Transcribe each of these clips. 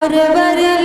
forever.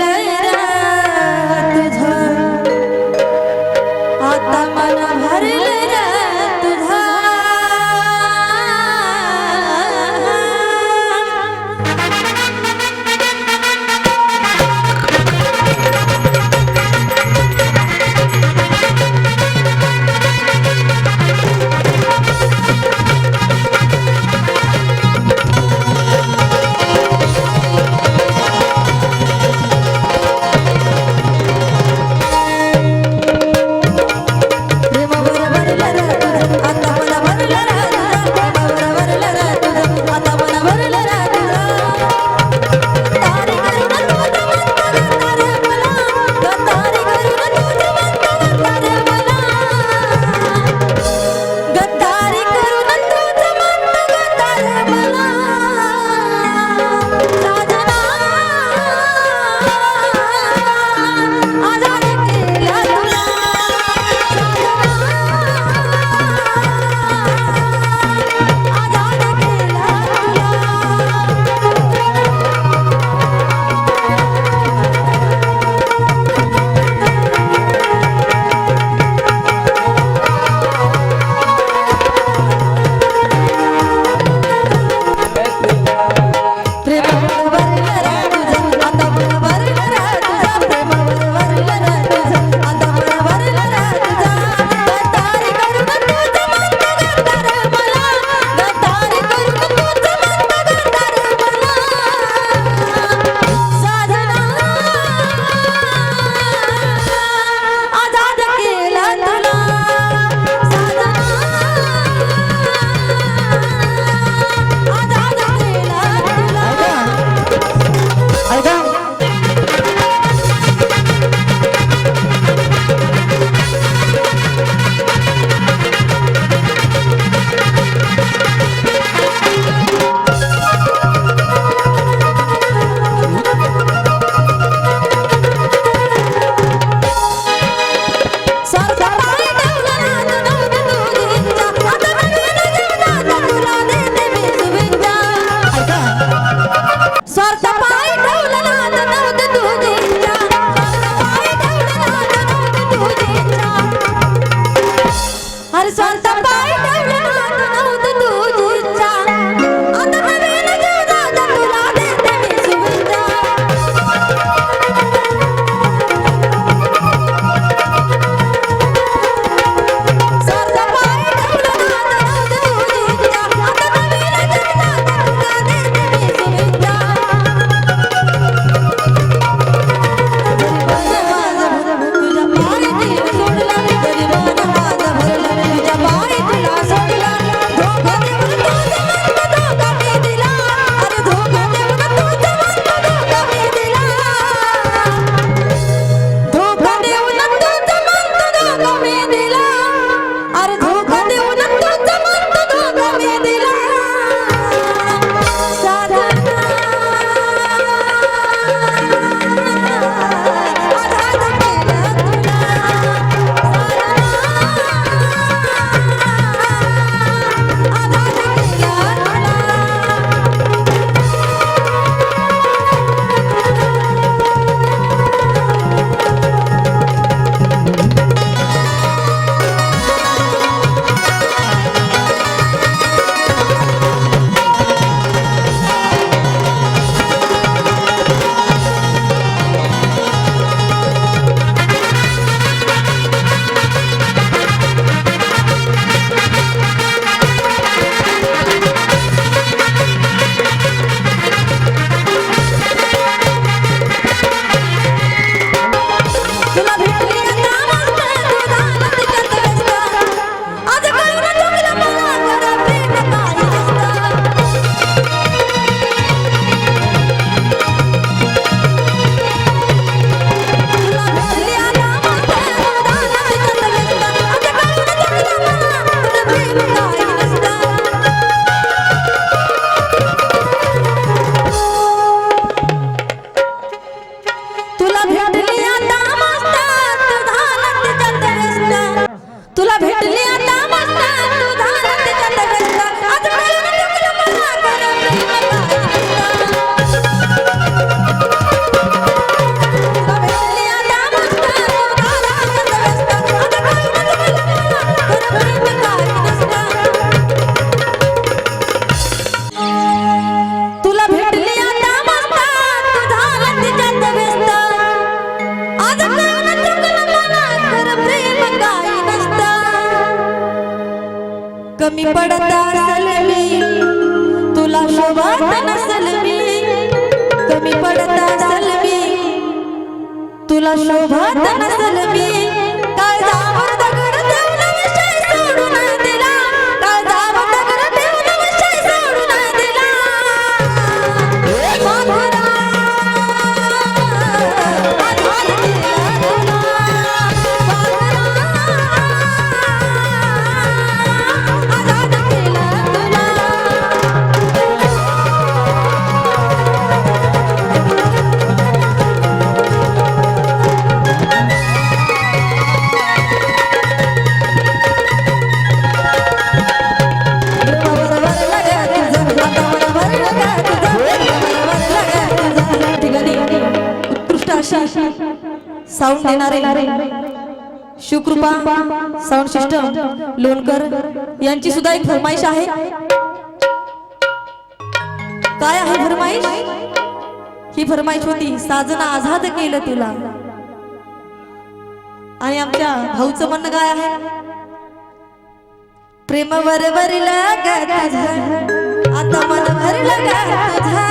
तुला भेटली आता मस्त तुझा नंदीच्या तुला भेटली कमी पडत असल मी. तुला शोभत नसल मी. कमी पडत असल मी. तुला शोभत नसल मी. काय दगड उत्कृष्ट साऊंड देणारे शिवकृपा साऊंड सिस्टम लोणकर यांची सुद्धा एक फरमाईश आहे. काय आहे फरमाईश? ही फरमाईश होती साजना आझाद केलं तुला. आणि आमच्या भाऊचं म्हणणं काय आहे? प्रेम वर भरलं आता मन भरलं